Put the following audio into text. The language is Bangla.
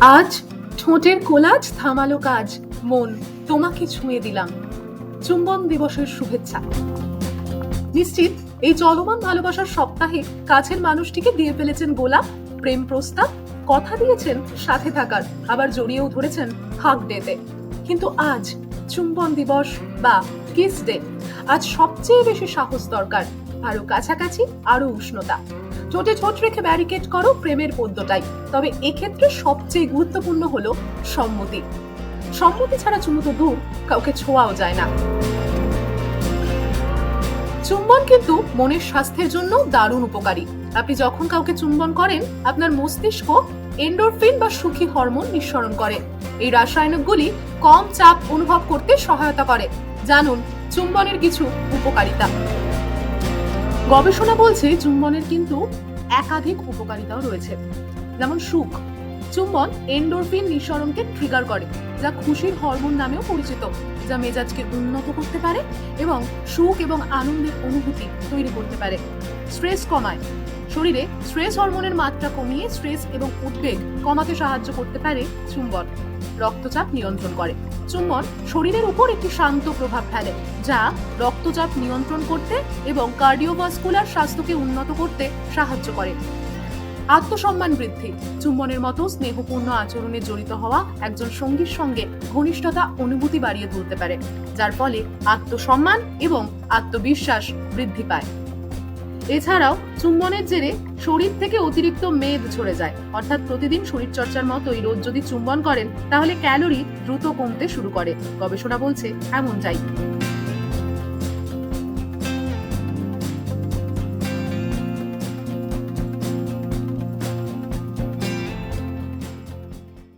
আজ ঠোঁটের কোলাজ থামালো কাজ, মন তোমাকে ছুঁয়ে দিলাম। চুম্বন দিবসের শুভেচ্ছা। নিশ্চিত এই চলমান ভালোবাসার সপ্তাহে কাছের মানুষটিকে দিয়ে ফেলেছেন গোলাপ, প্রেম প্রস্তাব, কথা দিয়েছেন সাথে থাকার, আবার জড়িয়েও ধরেছেন হাক ডেতে কিন্তু আজ চুম্বন দিবস বা কিস ডে, আজ সবচেয়ে বেশি সাহস দরকার আরও কাছাকাছি আরও উষ্ণতা। ঠোঁটে ঠোঁট রেখে ব্যারিকেড করো, প্রেমের পদ্যটাই তবে এক্ষেত্রে সবচেয়ে গুরুত্বপূর্ণ হলো সম্মতি। সম্মতি ছাড়া চুমু তো দূর, কাউকে ছোঁয়াও যায় না। চুম্বন কিন্তু মনের স্বাস্থ্যের জন্য দারুণ উপকারী। আপনি যখন কাউকে চুম্বন করেন, আপনার মস্তিষ্ক এন্ডোরফিন বা সুখী হরমোন নিঃসরণ করে। এই রাসায়নিকগুলি কম চাপ অনুভব করতে সহায়তা করে। জানুন, চুম্বনের কিছু উপকারিতা। গবেষণা বলছে চুম্বনের কিন্তু একাধিক উপকারিতাও রয়েছে। যেমন সুখ। চুম্বন এন্ডোরফিন নিঃসরণকে ট্রিগার করে, যা খুশির হরমোন নামেও পরিচিত, যা মেজাজকে উন্নত করতে পারে এবং সুখ এবং আনন্দের অনুভূতি তৈরি করতে পারে। স্ট্রেস কমায়। শরীরে স্ট্রেস হরমোনের মাত্রা কমিয়ে স্ট্রেস এবং উদ্বেগ কমাতে সাহায্য করতে পারে চুম্বন। রক্তচাপ নিয়ন্ত্রণ করে। চুম্বন শরীরের উপর একটি শান্ত প্রভাব ফেলে, যা রক্তচাপ নিয়ন্ত্রণ করতে এবং কার্ডিওভাস্কুলার স্বাস্থ্যকে উন্নত করতে সাহায্য করে। আত্মসম্মান বৃদ্ধি, চুম্বনের মতো স্নেহপূর্ণ আচরণে জড়িত হওয়া একজন সঙ্গীর সঙ্গে ঘনিষ্ঠতা অনুভূতি বাড়িয়ে তুলতে পারে, যার ফলে আত্মসম্মান এবং আত্মবিশ্বাস বৃদ্ধি পায়। এছাড়াও চুম্বনের জেরে শরীর থেকে অতিরিক্ত মেদ ঝরে যায়। অর্থাৎ প্রতিদিন শরীরচর্চার মতোই রোজ যদি চুম্বন করেন, তাহলে ক্যালোরি দ্রুত কমতে শুরু করে। গবেষণা বলছে এমন যাই